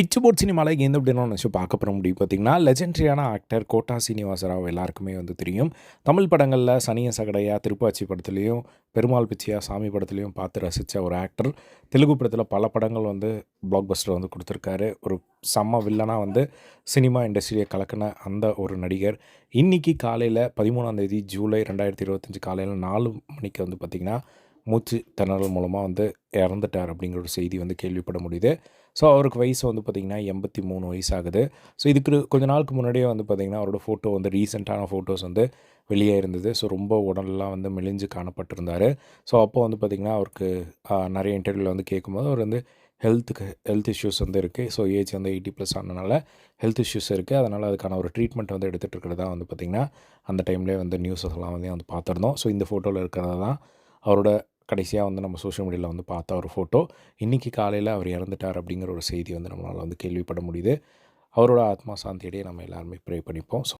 இச்சுபோர்ட் சினிமாவில் எந்த அப்படின்னா நினச்சி பார்க்க போகிற முடியும். பார்த்திங்கன்னா லெஜெண்ட்ரியான ஆக்டர் கோட்டா சீனிவாசராவ் எல்லாருக்குமே வந்து தெரியும். தமிழ் படங்களில் சனிய சகடையா திருப்பாச்சி படத்துலேயும் பெருமாள் பிச்சையா சாமி படத்துலையும் பார்த்து ரசித்த ஒரு ஆக்டர் தெலுங்கு படத்தில் பல படங்கள் வந்து பிளாக் பஸ்டர் வந்து கொடுத்துருக்காரு. ஒரு செம்ம வில்லனாக வந்து சினிமா இண்டஸ்ட்ரியை கலக்கின அந்த ஒரு நடிகர். இன்றைக்கி காலையில் பதிமூணாந்தேதி ஜூலை ரெண்டாயிரத்தி இருபத்தஞ்சி காலையில் நாலு மணிக்கு வந்து பார்த்திங்கன்னா மூச்சு திணறல் மூலமாக வந்து இறந்துட்டார் அப்படிங்கிற ஒரு செய்தி வந்து கேள்விப்பட முடியுது. ஸோ அவருக்கு வயசு வந்து பார்த்திங்கன்னா எண்பத்தி மூணு வயசு ஆகுது ஸோ இதுக்கு கொஞ்ச நாளுக்கு முன்னாடியே வந்து பார்த்திங்கன்னா அவரோட ஃபோட்டோ வந்து ரீசெண்டான ஃபோட்டோஸ் வந்து வெளியே இருந்தது. ஸோ ரொம்ப உடலெலாம் வந்து மெலிஞ்சு காணப்பட்டிருந்தார். ஸோ அப்போ வந்து பார்த்திங்கன்னா அவருக்கு நிறைய இன்டர்வியூவில் வந்து கேட்கும்போது அவர் வந்து ஹெல்த்துக்கு ஹெல்த் இஷ்யூஸ் வந்து இருக்குது ஸோ ஏஜ் வந்து எயிட்டி ப்ளஸ் ஆனதுனால ஹெல்த் இஷ்யூஸ் இருக்குது அதனால் அதுக்கான ஒரு ட்ரீட்மெண்ட் வந்து எடுத்துகிட்டு இருக்கிறதா வந்து பார்த்திங்கன்னா அந்த டைம்லேயே வந்து நியூஸஸ் எல்லாம் வந்து வந்து பார்த்துருந்தோம் ஸோ இந்த ஃபோட்டோவில் இருக்கிறது தான் அவரோட கடைசியாக வந்து நம்ம சோஷியல் மீடியாவில் வந்து பார்த்த ஒரு ஃபோட்டோ இன்றைக்கி காலையில் அவர் இறந்துட்டார் அப்படிங்கிற ஒரு செய்தி வந்து நம்மளால் வந்து கேள்விப்பட முடியுது. அவரோட ஆத்மா சாந்தியிடையே நம்ம எல்லாருமே ப்ரே பண்ணிப்போம். ஸோ